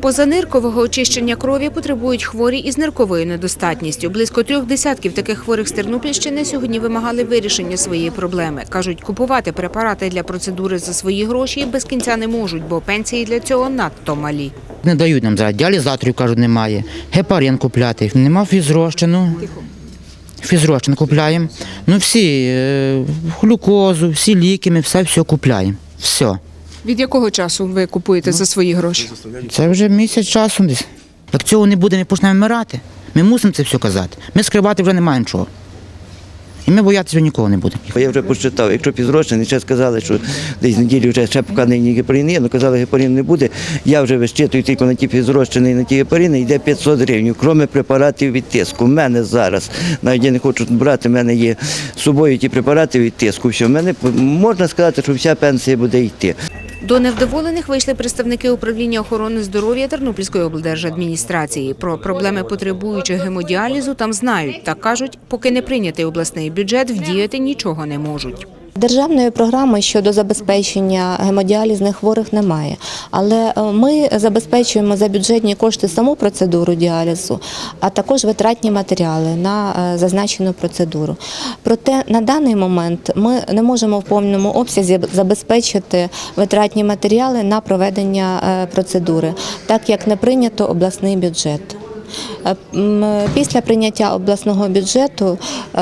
Позаниркового очищення крові потребують хворі із нирковою недостатністю. Близько трьох десятків таких хворих з Тернопільщини сьогодні вимагали вирішення своєї проблеми. Кажуть, купувати препарати для процедури за свої гроші без кінця не можуть, бо пенсії для цього надто малі. Не дають нам зараз. Діалізаторів, кажуть, немає. Гепарин купляти. Нема фізрозчину. Фізрозчин купляємо. Ну всі, е, глюкозу, всі ліки, ми все все купляємо. Все. Від якого часу ви купуєте за свої гроші? Це вже місяць часу десь. Як цього не буде, ми почнемо вмирати. Ми мусимо це все казати. Ми скривати вже не маємо чого. І ми боятися нікого не будемо. Я вже посчитав, якщо підзрочений, ще сказали, що десь неділю вже ще поки нині гепарин є, але казали, гепарин не буде. Я вже вищитую тільки на ті підзрочені, на ті гепарини, йде 500 гривень, крім препаратів від тиску. У мене зараз, навіть я не хочу брати, в мене є з собою ті препарати від тиску. Все, в мене можна сказати, що вся пенсія буде йти. До невдоволених вийшли представники управління охорони здоров'я Тернопільської облдержадміністрації. Про проблеми потребуючих гемодіалізу там знають та кажуть, поки не прийнятий обласний бюджет, вдіяти нічого не можуть. Державної програми щодо забезпечення гемодіалізних хворих немає, але е, ми забезпечуємо за бюджетні кошти саму процедуру діалізу, а також витратні матеріали на е, зазначену процедуру. Проте на даний момент ми не можемо в повному обсязі забезпечити витратні матеріали на проведення е, процедури, так як не прийнято обласний бюджет. Е, Після прийняття обласного бюджету е,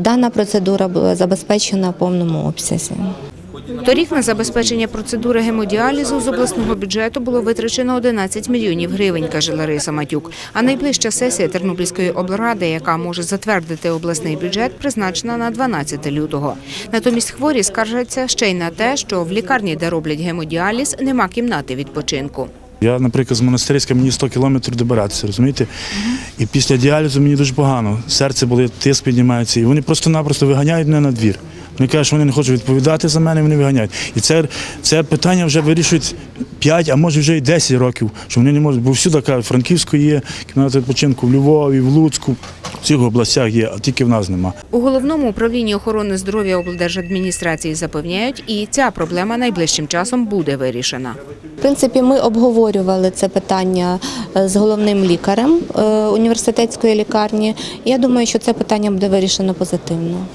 дана процедура була забезпечена в повному обсязі. Торік на забезпечення процедури гемодіалізу з обласного бюджету було витрачено 11 мільйонів гривень, каже Лариса Матюк. А найближча сесія Тернопільської облради, яка може затвердити обласний бюджет, призначена на 12 лютого. Натомість хворі скаржаться ще й на те, що в лікарні, де роблять гемодіаліз, нема кімнати відпочинку. Я, наприклад, з монастирська мені 100 кілометрів добиратися, розумієте? І після діалізу мені дуже погано. Серце болить, тиск піднімається. І вони просто-напросто виганяють мене на двір. Вони кажуть, що вони не хочуть відповідати за мене, вони виганяють. І це, це питання вже вирішують 5, а може вже і 10 років, що вони не можуть. Бо всюди кажуть, Франківську є, кімната відпочинку в Львові, в Луцьку, в цих областях є, а тільки в нас нема. У головному управлінні охорони здоров'я облдержадміністрації запевняють, і ця проблема найближчим часом буде вирішена. В принципі, ми обговорювали це питання е, з головним лікарем е, університетської лікарні. Я думаю, що це питання буде вирішено позитивно.